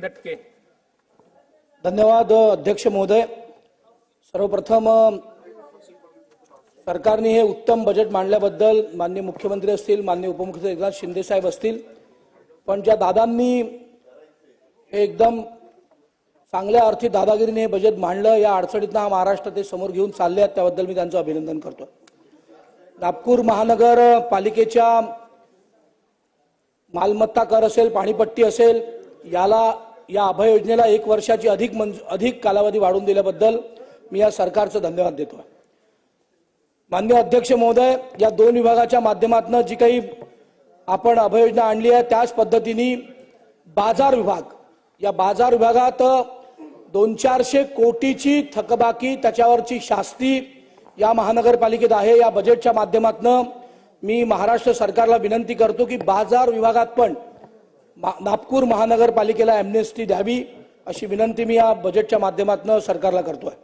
दटके. धन्यवाद अध्यक्ष महोदय. सर्वप्रथम सरकारने हे उत्तम बजेट मांडल्याबद्दल माननीय मुख्यमंत्री असतील माननीय उपमुख्यमंत्री एकनाथ शिंदे साहेब असतील पण ज्या दादांनी हे एकदम चांगल्या अर्थी दादागिरीने हे बजेट मांडलं या अडचणीतनं हा महाराष्ट्र ते समोर घेऊन चालले आहेत त्याबद्दल मी त्यांचं अभिनंदन करतो नागपूर महानगर पालिकेच्या मालमत्ता कर असेल पाणीपट्टी असेल याला या अभय योजनेला एक वर्षाची अधिक मंजू अधिक कालावधी वाढवून दिल्याबद्दल मी या सरकारचं धन्यवाद देतो मान्य अध्यक्ष महोदय या दोन विभागाच्या माध्यमातून जी काही आपण अभय योजना आणली आहे त्याच पद्धतीने बाजार विभाग या बाजार विभागात दोन चारशे कोटीची थकबाकी त्याच्यावरची शास्ती या महानगरपालिकेत आहे. या बजेटच्या माध्यमातून मी महाराष्ट्र सरकारला विनंती करतो की बाजार विभागात पण नागपूर महानगरपालिकेला अॅम्नेस्टी द्यावी अशी विनंती मी या बजेटच्या माध्यमातून सरकारला करतोय.